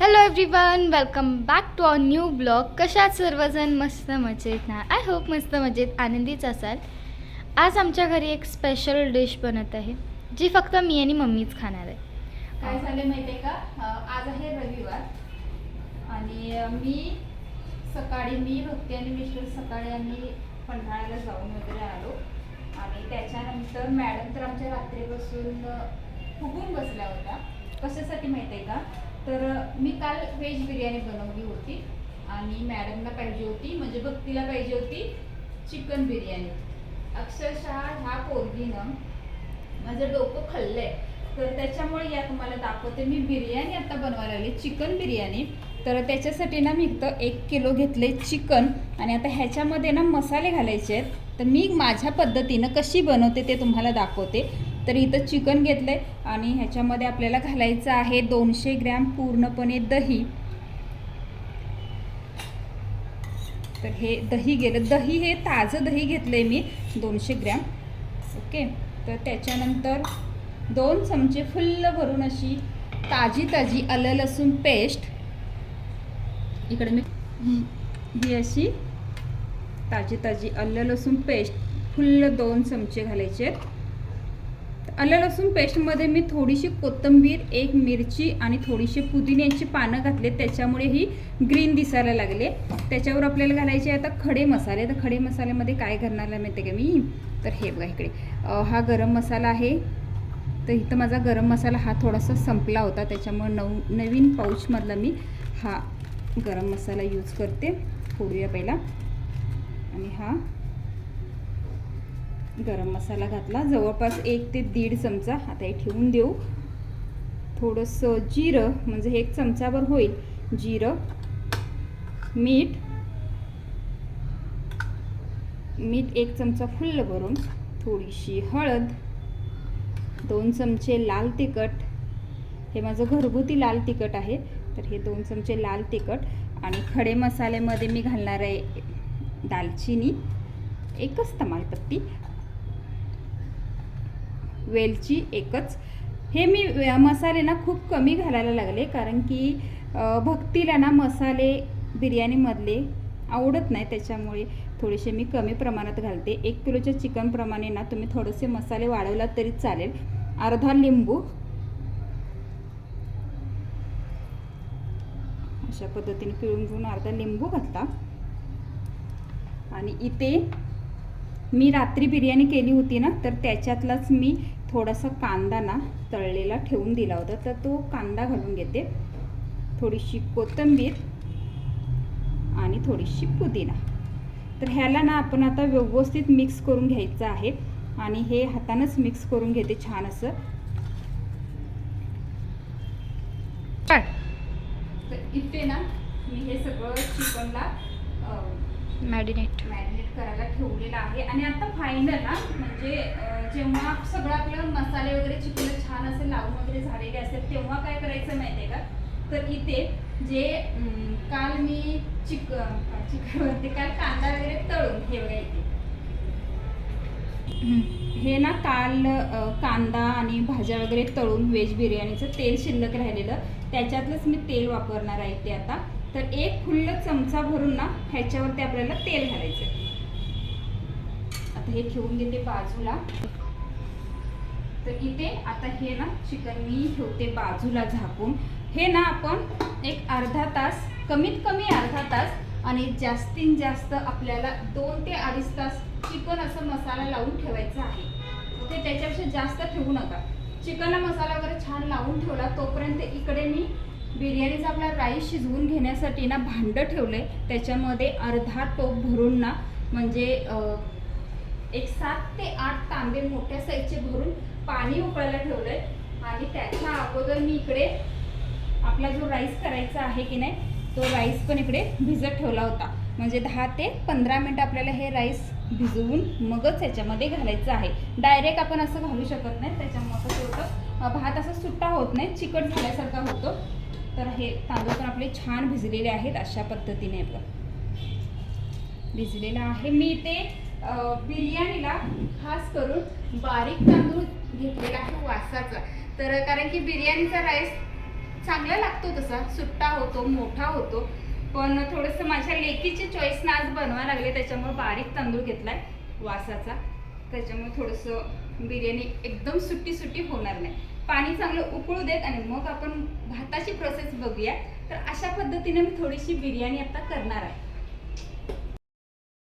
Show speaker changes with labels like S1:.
S1: Hello everyone welcome back to our new blog कशात सर्वजण मस्त मजेत ना? आय होप मस्त मजेत आनंदीच असाल. आज आमच्या घरी एक स्पेशल डिश बनत आहे जी फक्त मी आणि मम्मीच खाणार आहे.
S2: काय झाले आहे का? आज आहे रविवार आणि मी सकाळी मी भक्ती आणि मिस्टर सकाळी आम्ही पन्हाळ्याला जाऊन वगैरे आलो. आणि त्याच्यानंतर मॅडम तर आमच्या रात्रीपासून फुगून बसल्या होत्या. कशासाठी माहिती आहे का? तर मी काल व्हेज बिर्याणी बनवली होती आणि मॅडमला पाहिजे होती म्हणजे भक्तीला पाहिजे होती चिकन बिर्याणी. अक्षरशः ह्या पोरगीनं माझं डोकं खाल्लंय. तर त्याच्यामुळे या तुम्हाला दाखवते. मी बिर्याणी आता बनवायला लागली चिकन बिर्याणी. तर त्याच्यासाठी ना मी इथं एक किलो घेतले चिकन आणि आता ह्याच्यामध्ये ना मसाले घालायचे आहेत. तर मी माझ्या पद्धतीनं कशी बनवते ते तुम्हाला दाखवते. तर इथं चिकन घेतलं आहे आणि ह्याच्यामध्ये आपल्याला घालायचं आहे दोनशे ग्रॅम पूर्णपणे दही. तर हे दही गेलं. दही हे ताजं दही घेतलंय मी दोनशे ग्रॅम. ओके? तर त्याच्यानंतर दोन चमचे फुल्ल भरून अशी ताजी ताजी आलं लसूण पेस्ट. इकडे मी ही अशी ताजी ताजी आलं लसूण पेस्ट. फुल्ल दोन चमचे घालायचे आहेत. आलं लसूण पेस्टमध्ये मी थोडीशी कोथिंबीर एक मिरची आणि थोडीशी पुदिन्याची पानं घातले. त्याच्यामुळे ही ग्रीन दिसायला लागले. त्याच्यावर आपल्याला घालायचे आता खडे मसाले. तर खडे मसाल्यामध्ये काय करणार आहे माहिती का मी? तर हे बघा इकडे. हा गरम मसाला आहे. तर इथं माझा गरम मसाला हा थोडासा संपला होता. त्याच्यामुळे नव नवीन पाऊचमधला मी हा गरम मसाला यूज करते. फोडूया पहिला. आणि हा गरम मसाला घातला. जवळपास एक ते दीड चमचा आता हे ठेवून देऊ. थोडंसं जिरं म्हणजे हे एक चमचाभर होईल. जिरं मीठ मीठ एक चमचा फुल्ल भरून थोडीशी हळद दोन चमचे लाल तिखट. हे माझं घरगुती लाल तिखट आहे. तर हे दोन चमचे लाल तिखट आणि खडे मसाल्यामध्ये मी घालणार आहे दालचिनी. एकच तमालपत्ती वेलची एकच. हे मी मसाले ना खूप कमी घालायला लागले कारण की भक्तीला ना मसाले बिर्याणीमधले आवडत नाही त्याच्यामुळे थोडेसे मी कमी प्रमाणात घालते. एक किलोच्या चिकनप्रमाणे ना तुम्ही थोडेसे मसाले वाढवलात तरी चालेल. अर्धा लिंबू. अशा पद्धतीने पिळून घेऊन अर्धा लिंबू घातला आणि इथे मी रात्री बिर्याणी केली होती ना तर त्याच्यातलाच मी थोडासा कांदा ना तळलेला ठेवून दिला होता. तर तो कांदा घालून घेते. थोडीशी कोथिंबीर आणि थोडीशी पुदिना. तर ह्याला ना आपण आता व्यवस्थित मिक्स करून घ्यायचं आहे आणि हे हातानंच मिक्स करून घेते छान असं. तर इथे ना मी हे सगळं चिकनला अं,
S1: मॅरिनेट.
S2: मॅरिनेट करायला ठेवलेलं आहे. आणि आता फायनल ना म्हणजे जेव्हा सगळं आपलं मसाले वगैरे चिकन छान असे लावून वगैरे झालेले असेल तेव्हा काय करायचं माहिती आहे का? तर इथे जे काल मी चिक चिकन म्हणते काल कांदा वगैरे तळून हे बघा इथे. हे ना काल कांदा आणि भाज्या वगैरे तळून व्हेज बिर्याणीचं तेल शिल्लक राहिलेलं. त्याच्यातलंच मी तेल वापरणार आहे ते आता. तर एक खुल्ल चमचा भरून ना ह्याच्यावरती आपल्याला तेल घालायचं आता हे ठेवून घेते बाजूला. तर इथे आता हे ना चिकन मी ठेवते बाजूला झाकून. हे ना आपण एक अर्धा तास कमीत कमी अर्धा तास आणि जास्तीत जास्त आपल्याला दोन ते अडीच तास चिकन असं मसाला लावून ठेवायचा आहे. ओके त्याच्यापेक्षा जास्त ठेवू नका. चिकनला मसाला वगैरे छान लावून ठेवला तोपर्यंत इकडे मी बिर्याणीचा आपला राईस शिजवून घेण्यासाठी ना भांडं ठेवलं आहे त्याच्यामध्ये अर्धा टोप भरून ना म्हणजे एक सात ते आठ तांबे मोठ्या साईजचे भरून पाणी उकळायला ठेवलं आहे आणि त्याच्या अगोदर मी इकडे आपला जो राईस करायचा आहे की नाही तो राईस पण इकडे भिजत ठेवला होता. म्हणजे दहा ते पंधरा मिनटं आपल्याला हे राईस भिजवून मगच ह्याच्यामध्ये घालायचं आहे. डायरेक्ट आपण असं घालू शकत नाही त्याच्यामुळं कसं होतं भात असा सुट्टा होत नाही चिकट झाल्यासारखा होतो. तर हे तांदूळ पण आपले छान भिजलेले आहेत अशा पद्धतीने बघा. भिजलेला आहे. मी ते बिर्याणीला खास करून बारीक तांदूळ घेतलेला आहे वासाचा. तर कारण की बिर्याणीचा राईस चांगला लागतो तसा. सुट्टा होतो मोठा होतो. पण थोडंसं माझ्या लेकीची चॉईसनं आज बनवायला लागले त्याच्यामुळे बारीक तांदूळ घेतलाय वासाचा. त्याच्यामुळे थोडंसं बिर्याणी एकदम सुट्टी सुट्टी होणार नाही. पाणी चांगलं उकळू देत आणि मग आपण भाताची प्रोसेस बघूया. तर अशा पद्धतीने मी थोडीशी बिर्याणी आता करणार आहे.